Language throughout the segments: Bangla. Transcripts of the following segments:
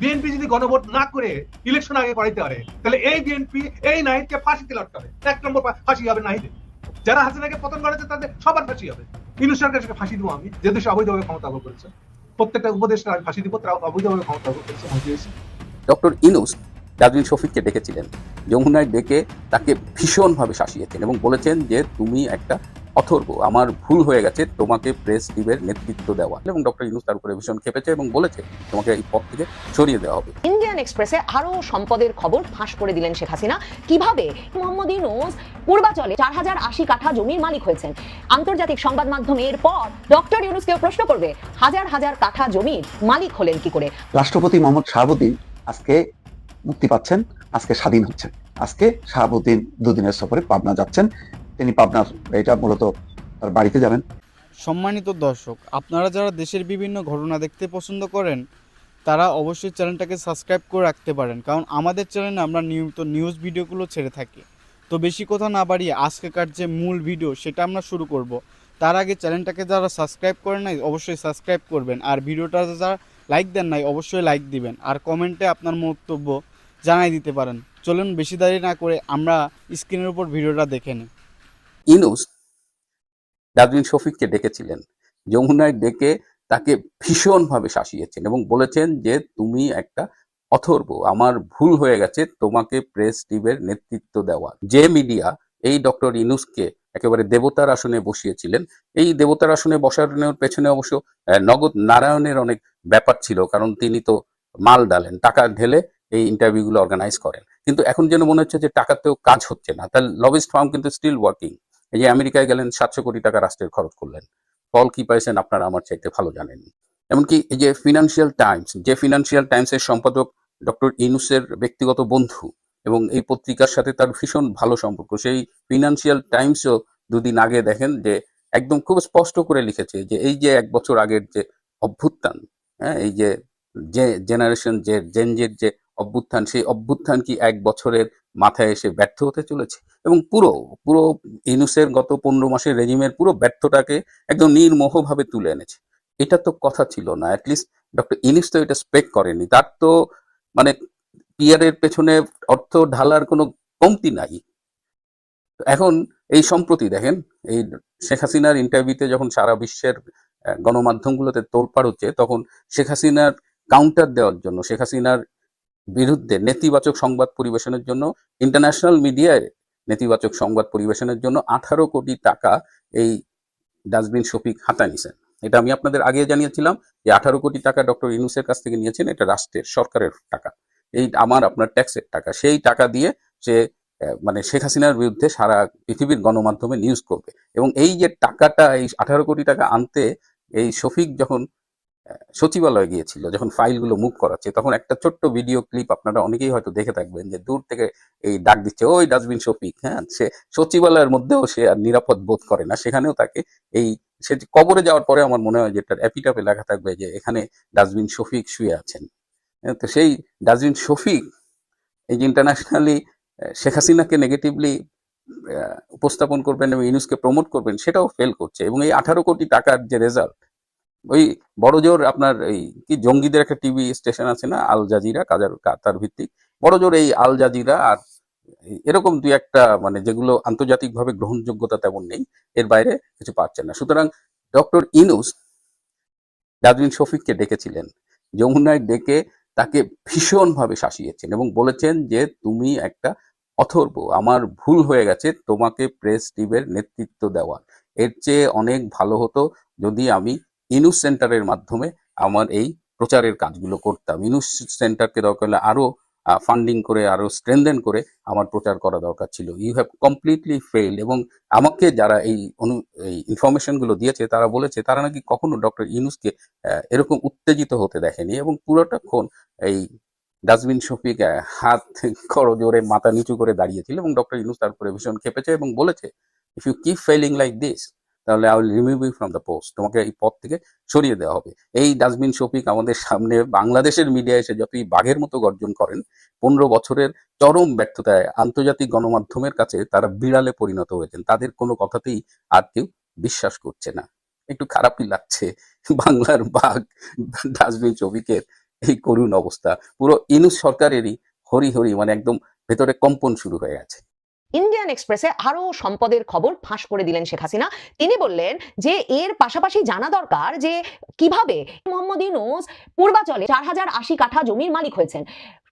বিএনপি যদি গণভোট না করে ইলেকশন আগে করাইতে পারে, তাহলে এই বিএনপি এই নাহিদকে ফাঁসিতে লটকাবে। এক নম্বর ফাঁসি হবে নাহিদে। যারা হাসিনাকে পতন করেছে, তাদের সবার ফাঁসি হবে। ইউনুস সরকারকে ফাঁসি দেবো আমি, যেহেতু সে অবৈধভাবে ক্ষমতা ভোগ করেছে। প্রত্যেকটা উপদেষ্টা আমি ফাঁসি দিব তারা অবৈধভাবে ক্ষমতা ভোগ করেছে আমি দিয়েছি ডক্টর ইনুস ডাজবিন শফিককে ডেকেছিলেন যমুনায় ডেকে তাকে ভীষণভাবে শাসিয়েছেন এবং বলেছেন যে, তুমি একটা অথর্ব। আমার ভুল হয়ে গেছে তোমাকে প্রেস টিভের নেতৃত্ব দেওয়া। এবং ডক্টর ইনুস তার উপরে ভীষণ খেপেছে এবং বলেছে তোমাকে এই পদ থেকে সরিয়ে দেওয়া হবে। ইন্ডিয়ান এক্সপ্রেসে আরও সম্পদের খবর ফাঁস করে দিলেন শেখ হাসিনা। কীভাবে? মোহাম্মদ ইউনুস পূর্বাচলে চার হাজার আশি কাঠা জমির মালিক হয়েছেন। আন্তর্জাতিক সংবাদ মাধ্যমে এরপর ডক্টর ইউনুসকেও প্রশ্ন করবে হাজার হাজার কাঠা জমির মালিক হলেন কি করে? রাষ্ট্রপতি মোহাম্মদ শাহাবুদ্দিন আজকে মুক্তি পাচ্ছেন আজকে স্বাধীন হচ্ছেন। আজকে শাহাবুদ্দিন দুদিনের সফরে পাবনা যাচ্ছেন। তিনি পাবনার এটা মূলত তার বাড়িতে যাবেন। সম্মানিত দর্শক, আপনারা যারা দেশের বিভিন্ন ঘটনা দেখতে পছন্দ করেন, তারা অবশ্যই চ্যানেলটাকে সাবস্ক্রাইব করে রাখতে পারেন, কারণ আমাদের চ্যানেলে আমরা নিয়মিত নিউজ ভিডিওগুলো ছেড়ে থাকি। তো বেশি কথা না বাড়িয়ে আজকেকার যে মূল ভিডিও সেটা আমরা শুরু করব। তার আগে চ্যানেলটাকে যারা সাবস্ক্রাইব করেন নাই, অবশ্যই সাবস্ক্রাইব করবেন। আর ভিডিওটা যারা লাইক দেন নাই, অবশ্যই লাইক দিবেন। আর কমেন্টে আপনার মন্তব্য জানাই দিতে পারেন। চলুন, বেশি দেরি না করে আমরা স্ক্রিনের উপর ভিডিওটা দেখে নিই। ইনুস ডাজবিন শফিককে ডেকেছিলেন। যমুনায় ডেকে তাকে ভীষণভাবে শাসিয়েছেন এবং বলেছেন যে, তুমি একটা অথর্ব আমার ভুল হয়ে গেছে, তোমাকে প্রেস টিভের নেতৃত্ব দেওয়া। যে মিডিয়া এই ডক্টর ইনুসকে একেবারে দেবতার আসনে বসিয়েছিলেন, এই দেবতার আসনে বসানোর পেছনে অবশ্য নগদ নারায়ণের অনেক ব্যাপার ছিল, কারণ তিনি তো মাল ডালেন, টাকা ঢেলে এই ইন্টারভিউগুলো অর্গানাইজ করেন। কিন্তু এখন যেন মনে হচ্ছে যে, টাকাতেও কাজ হচ্ছে না। তার লবিস্ট ফার্ম কিন্তু স্টিল ওয়ার্কিং এই যে আমেরিকায় গেলেন, সাতশো কোটি টাকা রাষ্ট্রের খরচ করলেন। ফল কি পাইছেন আপনারা আমার চাইতে ভালো জানেন। এমনকি এই যে ফিনান্সিয়াল টাইমস যে ফিনান্সিয়াল টাইমসের সম্পাদক ডক্টর ইনুসের ব্যক্তিগত বন্ধু এবং এই পত্রিকার সাথে তার ভীষণ ভালো সম্পর্ক। সেই ফিনান্সিয়াল টাইমসও দুদিন আগে দেখেন যে একদম খুব স্পষ্ট করে লিখেছে যে এই যে এক বছর আগের যে অভ্যুত্থান হ্যাঁ এই যে জেনারেশন যে জেনজের যে অভ্যুত্থান, সেই অভ্যুত্থান কি এক বছরের মাথায় এসে ব্যর্থ হতে চলেছে? এবং পুরো পুরো ইনুসের গত পনেরো মাসের রেজিমের পুরো ব্যর্থটাকে একদম নির্মোহভাবে তুলে এনেছে। এটা তো কথা ছিল না অ্যাটলিস্ট ডক্টর ইনুস তো এটা স্পেক করেনি। তার তো মানে পিয়ারের পেছনে অর্থ ঢালার কোনো কমতি নাই। এখন এই সম্প্রতি দেখেন, এই শেখ হাসিনার ইন্টারভিউতে যখন সারা বিশ্বের গণমাধ্যমগুলোতে তোলপাড় হচ্ছে, তখন শেখ হাসিনার কাউন্টার দেওয়ার জন্য, শেখ হাসিনার বিরুদ্ধে নেতিবাচক সংবাদ পরিবেশনের জন্য ইন্টারন্যাশনাল মিডিয়ায় নেতিবাচক সংবাদ পরিবেশনের জন্য আঠারো কোটি টাকা এই ডাস্টবিন শফিক হাতা নিছেন। এটা আমি আপনাদের আগে জানিয়েছিলাম যে আঠারো কোটি টাকা ডক্টর ইনুসের কাছ থেকে নিয়েছেন, এটা রাষ্ট্রের, সরকারের টাকা। এই আমার, আপনার ট্যাক্সের টাকা। সেই টাকা দিয়ে সে মানে শেখ হাসিনার বিরুদ্ধে সারা পৃথিবীর গণমাধ্যমে নিউজ করবে। এবং এই যে টাকাটা, এই আঠারো কোটি টাকা আনতে এই শফিক যখন সচিবালয়ে গিয়েছিল যখন ফাইলগুলো মুভ করাচ্ছে তখন একটা ছোট্ট ভিডিও ক্লিপ আপনারা অনেকেই হয়তো দেখে থাকবেন যে দূর থেকে এই ডাক দিচ্ছে ওই ডাস্টবিন শফিক। হ্যাঁ সে সচিবালয়ের মধ্যেও সে আর নিরাপদ বোধ করে না সেখানেও তাকে এই সে কবরে যাওয়ার পরে আমার মনে হয় যে এটার এপিটাপে লেখা থাকবে যে এখানে ডাস্টবিন শফিক শুয়ে আছেন। হ্যাঁ, তো সেই ডাস্টবিন শফিক এই যে ইন্টারন্যাশনালি শেখ হাসিনাকে নেগেটিভলি উপস্থাপন করবেন এবং ইউনুসকে প্রমোট করবেন সেটাও ফেল করছে এবং এই আঠারো কোটি টাকার যে রেজাল্ট ওই বড় জোর আপনার এই কি জঙ্গিদের একটা টিভি স্টেশন আছে না? আল জাজিরা, কাজার কাতার ভিত্তিক। বড় জোর এই আল জাজিরা আর এরকম দুই একটা মানে যেগুলো আন্তর্জাতিকভাবে গ্রহণযোগ্যতা তেমন নেই, এর বাইরে কিছু পাচ্ছেন না। সুতরাং ডক্টর ইনুস ডাজবিন শফিককে ডেকেছিলেন। যমুনায় ডেকে তাকে ভীষণভাবে শাসিয়েছেন এবং বলেছেন যে, তুমি একটা অথর্ব, আমার ভুল হয়ে গেছে, তোমাকে প্রেস টিভের নেতৃত্ব দেওয়ার। এর চেয়ে অনেক ভালো হতো যদি আমি ইনুস সেন্টারের মাধ্যমে আমার এই প্রচারের কাজগুলো করতাম। ইনুস সেন্টারকে দরকার হলে আরও ফান্ডিং করে, আরও স্ট্রেনদেন করে আমার প্রচার করা দরকার ছিল। ইউ হ্যাভ কমপ্লিটলি ফেইল এবং আমাকে যারা এই অনু, এই ইনফরমেশনগুলো দিয়েছে, তারা বলেছে, তারা নাকি কখনো ডক্টর ইনুসকে এরকম উত্তেজিত হতে দেখেনি এবং পুরোটাক্ষণ এই ডাস্টবিন শফিক হাত করো জোরে মাথা নিচু করে দাঁড়িয়েছিল এবং ডক্টর ইনুস তার উপরে ভীষণ খেপেছে এবং বলেছে if you keep failing like this তাহলে I will remove you from the post তোমাকে এই পদ থেকে সরিয়ে দেওয়া হবে। এই ডাস্টবিন শফিক আমাদের সামনে বাংলাদেশের মিডিয়া এসে যতই বাঘের মতো গর্জন করেন, পনেরো বছরের চরম ব্যর্থতায় আন্তর্জাতিক গণমাধ্যমের কাছে তারা বিড়ালে পরিণত হয়েছেন। তাদের কোনো কথাতেই আর কেউ বিশ্বাস করছে না। একটু খারাপই লাগছে বাংলার বাঘ ডাস্টবিন শফিকের এই করুণ অবস্থা। পুরো ইনুস সরকারেরই হরি হরি মানে একদম ভেতরে কম্পন শুরু হয়ে গেছে। ইন্ডিয়ান এক্সপ্রেসে আরও সম্পদের খবর ফাঁস করে দিলেন শেখ হাসিনা। তিনি বললেন যে, এর পাশাপাশি জানা দরকার যে, কীভাবে মোহাম্মদ ইউনুস পূর্বাচলে চার হাজার আশি কাঠা জমির মালিক হয়েছেন।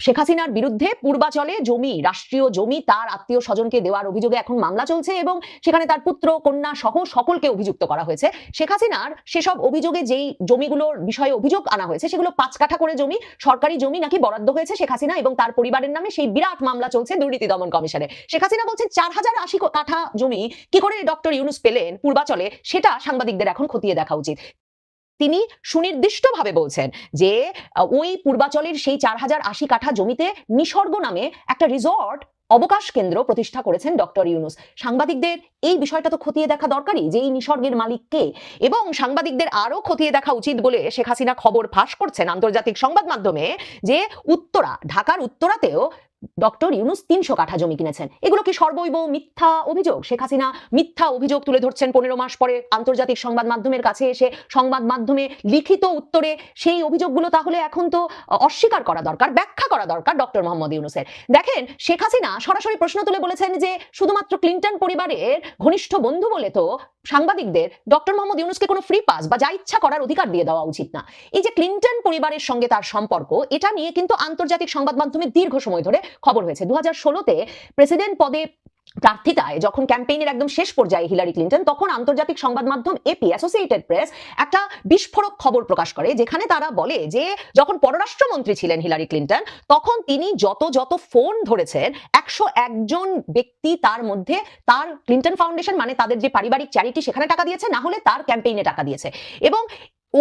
শেখ হাসিনার বিরুদ্ধে পূর্বাচলে জমি, রাষ্ট্রীয় জমি তার আত্মীয় স্বজনকে দেওয়ার অভিযোগে এখন মামলা চলছে এবং সেখানে তার পুত্র, কন্যা সহ সকলকে অভিযুক্ত করা হয়েছে। শেখ হাসিনার সেসব অভিযোগে যেই জমিগুলোর বিষয়ে অভিযোগ আনা হয়েছে, সেগুলো পাঁচ কাঠা করে জমি, সরকারি জমি নাকি বরাদ্দ হয়েছে শেখ হাসিনা এবং তার পরিবারের নামে সেই বিরাট মামলা চলছে দুর্নীতি দমন কমিশনে। শেখ হাসিনা বলছেন চার হাজার আশি কাঠা জমি কি করে ডক্টর ইউনুস পেলেন পূর্বাচলে, সেটা সাংবাদিকদের এখন খতিয়ে দেখা উচিত। তিনি সুনির্দিষ্টভাবে বলছেন যে ওই পূর্বাচলের সেই চার হাজার আশি কাঠা জমিতে নিসর্গ নামে একটা রিসর্ট অবকাশ কেন্দ্র প্রতিষ্ঠা করেছেন ডক্টর ইউনুস। সাংবাদিকদের এই বিষয়টা তো খতিয়ে দেখা দরকারই যে, এই নিসর্গের মালিক কে? এবং সাংবাদিকদের আরও খতিয়ে দেখা উচিত বলে শেখ হাসিনা খবর ফাঁস করছেন আন্তর্জাতিক সংবাদ মাধ্যমে যে, উত্তরা, ঢাকার উত্তরাতেও ডক্টর ইউনুস তিনশো কাঠা জমি কিনেছেন। এগুলো কি সর্বৈব মিথ্যা অভিযোগ? শেখ হাসিনা মিথ্যা অভিযোগ তুলে ধরছেন পনেরো মাস পরে আন্তর্জাতিক সংবাদ মাধ্যমের কাছে এসে সংবাদ মাধ্যমে লিখিত উত্তরে সেই অভিযোগগুলো তাহলে এখন তো অস্বীকার করা দরকার, ব্যাখ্যা করা দরকার ডক্টর মোহাম্মদ ইউনুসের। দেখেন, শেখ হাসিনা সরাসরি প্রশ্ন তুলে বলেছেন যে শুধুমাত্র ক্লিন্টন পরিবারের ঘনিষ্ঠ বন্ধু বলে তো সাংবাদিকদের ডক্টর মোহাম্মদ ইউনুসকে কোনো ফ্রি পাস বা যা ইচ্ছা করার অধিকার দিয়ে দেওয়া উচিত না। এই যে ক্লিন্টন পরিবারের সঙ্গে তার সম্পর্ক, এটা নিয়ে কিন্তু আন্তর্জাতিক সংবাদ মাধ্যমে দীর্ঘ সময় ধরে খবর হয়েছে। দু ষোলোতে প্রেসিডেন্ট পদে প্রার্থিতায় যখন ক্যাম্পেইনের একদম শেষ পর্যায়ে হিলারি ক্লিন্টন, তখন আন্তর্জাতিক সংবাদ মাধ্যম এপি অ্যাসোসিয়েটেড প্রেস একটা বিস্ফোরক খবর প্রকাশ করে, যেখানে তারা বলে যে, যখন পররাষ্ট্রমন্ত্রী ছিলেন হিলারি ক্লিন্টন, তখন তিনি যত যত ফোন ধরেছেন, একশো একজন ব্যক্তি তার মধ্যে তার ক্লিন্টন ফাউন্ডেশন মানে তাদের যে পারিবারিক চ্যারিটি, সেখানে টাকা দিয়েছে, না হলে তার ক্যাম্পেইনে টাকা দিয়েছে। এবং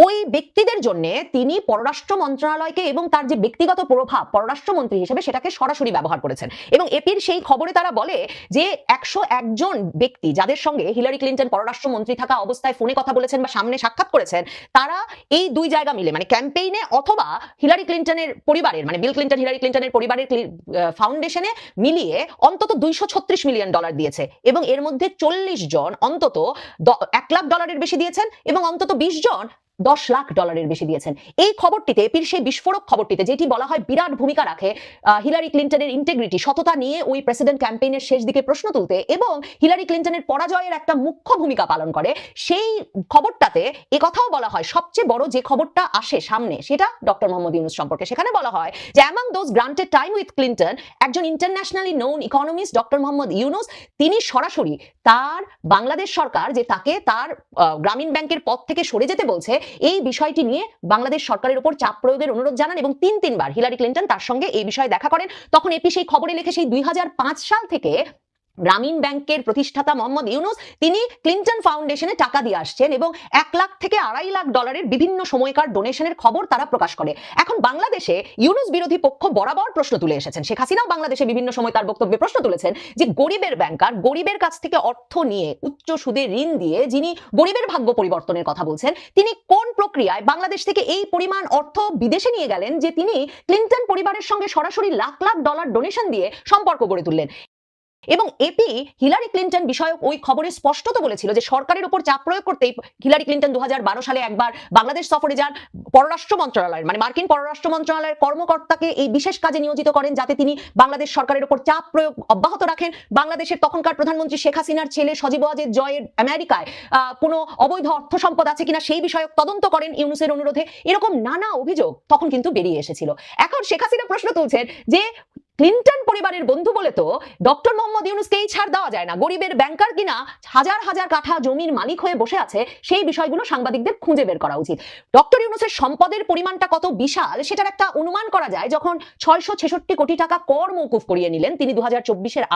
ওই ব্যক্তিদের জন্য তিনি পররাষ্ট্র মন্ত্রণালয়কে এবং তার যে ব্যক্তিগত প্রভাব পররাষ্ট্রমন্ত্রী হিসেবে সেটাকে সরাসরি ব্যবহার করেছেন। এবং এপির সেই খবরে তারা বলে যে একশো একজন ব্যক্তি যাদের সঙ্গে হিলারি ক্লিন্টন পররাষ্ট্রমন্ত্রী থাকা অবস্থায় ফোনে কথা বলেছেন বা সামনে সাক্ষাৎ করেছেন, তারা এই দুই জায়গা মিলে মানে ক্যাম্পেইনে অথবা হিলারি ক্লিন্টনের পরিবারের মানে বিল ক্লিন্টন, হিলারি ক্লিন্টনের পরিবারের ফাউন্ডেশনে মিলিয়ে অন্তত দুইশো ছত্রিশ মিলিয়ন ডলার দিয়েছে। এবং এর মধ্যে চল্লিশ জন অন্তত এক লাখ ডলারের বেশি দিয়েছেন এবং অন্তত বিশ জন দশ লাখ ডলারের বেশি দিয়েছেন। এই খবরটিতে এপির সেই বিস্ফোরক খবরটিতে যেটি বলা হয় বিরাট ভূমিকা রাখে হিলারি ক্লিন্টনের ইন্টেগ্রিটি সততা নিয়ে ওই প্রেসিডেন্ট ক্যাম্পেইনের শেষ দিকে প্রশ্ন তুলতে এবং হিলারি ক্লিন্টনের পরাজয়ের একটা মুখ্য ভূমিকা পালন করে। সেই খবরটাতে এ কথাও বলা হয়, সবচেয়ে বড় যে খবরটা আসে সামনে, সেটা ডক্টর মোহাম্মদ ইউনুস সম্পর্কে। সেখানে বলা হয় যে among those granted time with Clinton একজন internationally known economist doctor Mohammad Yunus, তিনি সরাসরি তার বাংলাদেশ সরকার যে তাকে তার গ্রামীণ ব্যাংকের পদ থেকে সরে যেতে বলছে এই বিষয়টি নিয়ে বাংলাদেশ সরকারের উপর চাপ প্রয়োগের অনুরোধ জানান এবং তিন তিনবার হিলারি ক্লিন্টন তার সঙ্গে এই বিষয়ে দেখা করেন। তখন এপি সেই খবরে লিখে সেই দুই হাজার পাঁচ সাল থেকে গ্রামীণ ব্যাংকের প্রতিষ্ঠাতা মোহাম্মদ ইউনুস তিনি ক্লিন্টন ফাউন্ডেশনে টাকা দিয়ে আসছেন এবং এক লাখ থেকে আড়াই লাখ ডলারের বিভিন্ন সময়কার ডোনেশনের খবর তারা প্রকাশ করে। এখন বাংলাদেশে ইউনুস বিরোধী পক্ষ বরাবর প্রশ্ন তুলে এসেছেন। শেখ হাসিনাও বাংলাদেশে বিভিন্ন সময় তার বক্তব্যে প্রশ্ন তুলেছেন যে গরিবের ব্যাংকার গরিবের কাছ থেকে অর্থ নিয়ে উচ্চ সুদে ঋণ দিয়ে যিনি গরিবের ভাগ্য পরিবর্তনের কথা বলছেন, তিনি কোন প্রক্রিয়ায় বাংলাদেশ থেকে এই পরিমাণ অর্থ বিদেশে নিয়ে গেলেন যে তিনি ক্লিন্টন পরিবারের সঙ্গে সরাসরি লাখ লাখ ডলার ডোনেশন দিয়ে সম্পর্ক গড়ে তুললেন? এবং এপি হিলারি ক্লিন্টন বিষয়ক ওই খবরে স্পষ্টত বলেছিল যে সরকারের উপর চাপ প্রয়োগ করতেই হিলারি ক্লিন্টন দু হাজার বারো সালে একবার বাংলাদেশ সফরে যান পররাষ্ট্র মন্ত্রণালয়ের মানে মার্কিন পররাষ্ট্র মন্ত্রণালয়ের কর্মকর্তাকে এই বিশেষ কাজে নিয়োজিত করেন যাতে তিনি বাংলাদেশ সরকারের উপর চাপ প্রয়োগ অব্যাহত রাখেন। বাংলাদেশের তখনকার প্রধানমন্ত্রী শেখ হাসিনার ছেলে সজীব ওয়াজেদ জয়ের আমেরিকায় কোনো অবৈধ অর্থ সম্পদ আছে কিনা সেই বিষয়ক তদন্ত করেন ইউনুসের অনুরোধে। এরকম নানা অভিযোগ তখন কিন্তু বেরিয়ে এসেছিল। এখন শেখ হাসিনা প্রশ্ন তুলছেন যে ক্লিন্টন পরিবারের বন্ধু বলে তো ডক্টর মোহাম্মদ ইউনুসকে এই ছাড় দেওয়া যায় না। গরিবের ব্যাংকার কিনা হাজার হাজার কাঠা জমির মালিক হয়ে বসে আছে, সেই বিষয়গুলো সাংবাদিকদের খুঁজে বের করা উচিত। ডক্টর ইউনুসের সম্পদের পরিমাণটা কত বিশাল সেটার একটা অনুমান করা যায়, যখন ছয়শো ছেষট্টি কোটি টাকা কর মৌকুফ করিয়ে নিলেন তিনি দু হাজার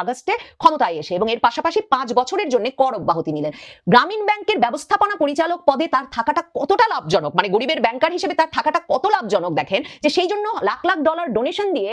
আগস্টে ক্ষমতায় এসে এবং এর পাশাপাশি পাঁচ বছরের জন্য কর অব্যাহতি নিলেন। গ্রামীণ ব্যাংকের ব্যবস্থাপনা পরিচালক পদে তার থাকাটা কতটা লাভজনক? মানে গরিবের ব্যাংকার হিসেবে তার থাকাটা কত লাভজনক দেখেন? যে সেই জন্য লাখ লাখ ডলার ডোনেশন দিয়ে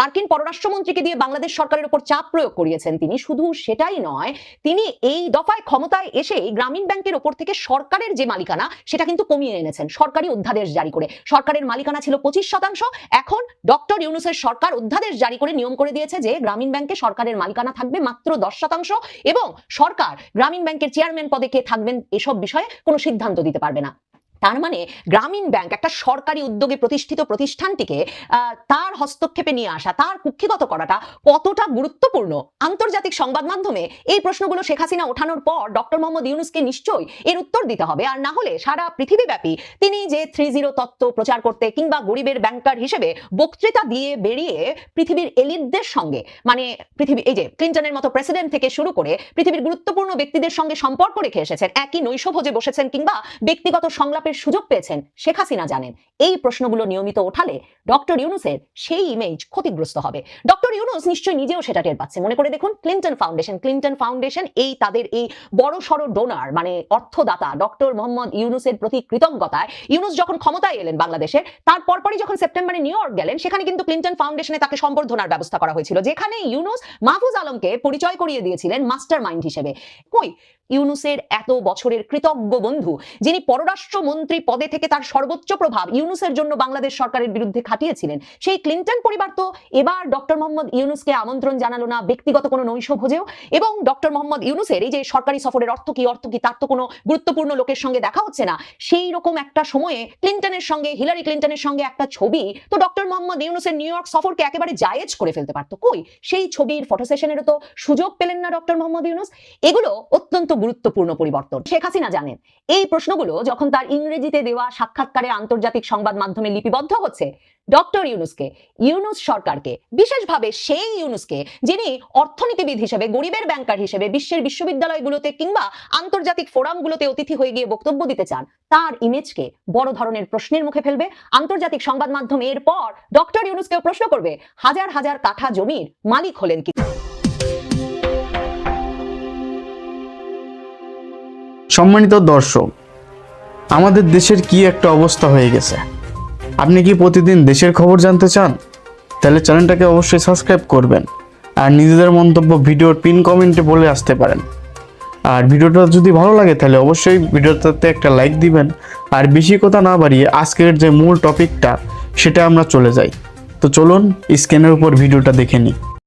মার্কিন পররাষ্ট্রমন্ত্রীকে দিয়ে বাংলাদেশ সরকারের উপর চাপ প্রয়োগ করিয়েছেন তিনি। শুধু সেটাই নয়, তিনি এই দফায় ক্ষমতায় এসে গ্রামীণ ব্যাংকের ওপর থেকে সরকারের যে মালিকানা, সেটা কিন্তু কমিয়ে এনেছেন। সরকারি অধ্যাদেশ জারি করে। সরকারের মালিকানা ছিল পঁচিশ শতাংশ। এখন ডক্টর ইউনুসের সরকার অধ্যাদেশ জারি করে নিয়ম করে দিয়েছে যে গ্রামীণ ব্যাংকে সরকারের মালিকানা থাকবে মাত্র দশ শতাংশ এবং সরকার গ্রামীণ ব্যাংকের চেয়ারম্যান পদে কে থাকবেন, এসব বিষয়ে কোনো সিদ্ধান্ত দিতে পারবে না। তার মানে গ্রামীণ ব্যাংক একটা সরকারি উদ্যোগে প্রতিষ্ঠিত প্রতিষ্ঠানটিকে তার হস্তক্ষেপে নিয়ে আসা, তার কুক্ষিগত করাটা কতটা গুরুত্বপূর্ণ? আন্তর্জাতিক সংবাদ মাধ্যমে এই প্রশ্নগুলো শেখ হাসিনা ওঠানোর পর ডক্টর মোহাম্মদ ইউনুসকে নিশ্চয়ই এর উত্তর দিতে হবে। আর না হলে সারা পৃথিবীব্যাপী তিনি যে থ্রি জিরো তত্ত্ব প্রচার করতে কিংবা গরিবের ব্যাংকার হিসেবে বক্তৃতা দিয়ে বেরিয়ে পৃথিবীর এলিটদের সঙ্গে মানে পৃথিবী, এই যে ক্লিন্টনের মতো প্রেসিডেন্ট থেকে শুরু করে পৃথিবীর গুরুত্বপূর্ণ ব্যক্তিদের সঙ্গে সম্পর্ক রেখে এসেছেন, একই নৈশভোজে বসেছেন কিংবা ব্যক্তিগত সংলাপের সুযোগ পেয়েছেন শেখ হাসিনা জানেন। এই প্রশ্নগুলো নিয়মিত ওঠালে ডক্টর ইউনুসের সেই ইমেজ ক্ষতিগ্রস্ত হবে। ডক্টর ইউনুস নিশ্চয়ই নিজেও সেটা টের পাচ্ছে। মনে করে দেখুন ক্লিন্টন ফাউন্ডেশন ক্লিন্টন ফাউন্ডেশন এই তাদের এই বড় সড় ডোনার মানে অর্থদাতা ডক্টর মোহাম্মদ ইউনুসের প্রতি কৃতজ্ঞতায় ইউনুস যখন ক্ষমতায় এলেন বাংলাদেশের তার পরপরই যখন সেপ্টেম্বরে নিউ ইয়র্ক গেলেন, সেখানে কিন্তু ক্লিন্টন ফাউন্ডেশনে তাকে সম্বর্ধনার ব্যবস্থা করা হয়েছিল, যেখানে ইউনুস মাহফুজ আলমকে পরিচয় করিয়ে দিয়েছিলেন মাস্টার মাইন্ড হিসেবে। কই? ইউনুসের এত বছরের কৃতজ্ঞ বন্ধু, যিনি পররাষ্ট্রমন্ত্রী পদে থেকে তার সর্বোচ্চ প্রভাব ইউনুসের জন্য বাংলাদেশ সরকারের বিরুদ্ধে খাটিয়েছিলেন। সেই ক্লিন্টন পরিবার তো এবার ডক্টর মোহাম্মদ ইউনুসকে আমন্ত্রণ জানালো না ব্যক্তিগত কোনো নৈশ ভোজেও এবং ডক্টর মোহাম্মদ ইউনুসের এই যে সরকারি সফরের অর্থ কি অর্থ কি, তার তো কোনো গুরুত্বপূর্ণ লোকের সঙ্গে দেখা হচ্ছে না। সেই রকম একটা সময়ে ক্লিন্টনের সঙ্গে, হিলারি ক্লিন্টনের সঙ্গে একটা ছবি তো ডক্টর মোহাম্মদ ইউনুসের নিউ ইয়র্ক সফরকে একেবারে জায়েজ করে ফেলতে পারতো। কই? সেই ছবির ফটো সেশনেরও তো সুযোগ পেলেন না ডক্টর মোহাম্মদ ইউনুস। এগুলো অত্যন্ত গুরুত্বপূর্ণ পরিবর্তন। শেখ হাসিনা জানেন, এই প্রশ্নগুলো যখন তার ইংরেজিতে দেওয়া সাক্ষাৎকারে আন্তর্জাতিক সংবাদ মাধ্যমে লিপিবদ্ধ হচ্ছে ডক্টর ইউনুসকে, ইউনুস সরকারকে, বিশেষভাবে সেই ইউনুসকে, যিনি অর্থনীতিবিদ হিসেবে, গরিবের ব্যাংকার হিসেবে, বিশ্বের বিশ্ববিদ্যালয়গুলোতে কিংবা আন্তর্জাতিক ফোরামগুলোতে অতিথি হয়ে গিয়ে বক্তব্য দিতে চান, তার ইমেজকে বড় ধরনের প্রশ্নের মুখে ফেলবে। আন্তর্জাতিক সংবাদ মাধ্যম এরপর ডক্টর ইউনুসকেও প্রশ্ন করবে, হাজার হাজার কাঠা জমির মালিক হলেন কি? সম্মানিত দর্শক আমাদের দেশের কি একটা অবস্থা হয়ে গেছে? আপনি কি প্রতিদিন দেশের খবর জানতে চান? তাহলে চ্যানেলটাকে অবশ্যই সাবস্ক্রাইব করবেন আর নিজেদের মন্তব্য ভিডিওর পিন কমেন্টে বলে আসতে পারেন। আর ভিডিওটা যদি ভালো লাগে তাহলে অবশ্যই ভিডিওটাতে একটা লাইক দিবেন। আর বেশি কথা না বাড়িয়ে আজকের যে মূল টপিকটা, সেটা আমরা চলে যাই। তো চলুন স্ক্রিনের উপর ভিডিওটা দেখে নিই।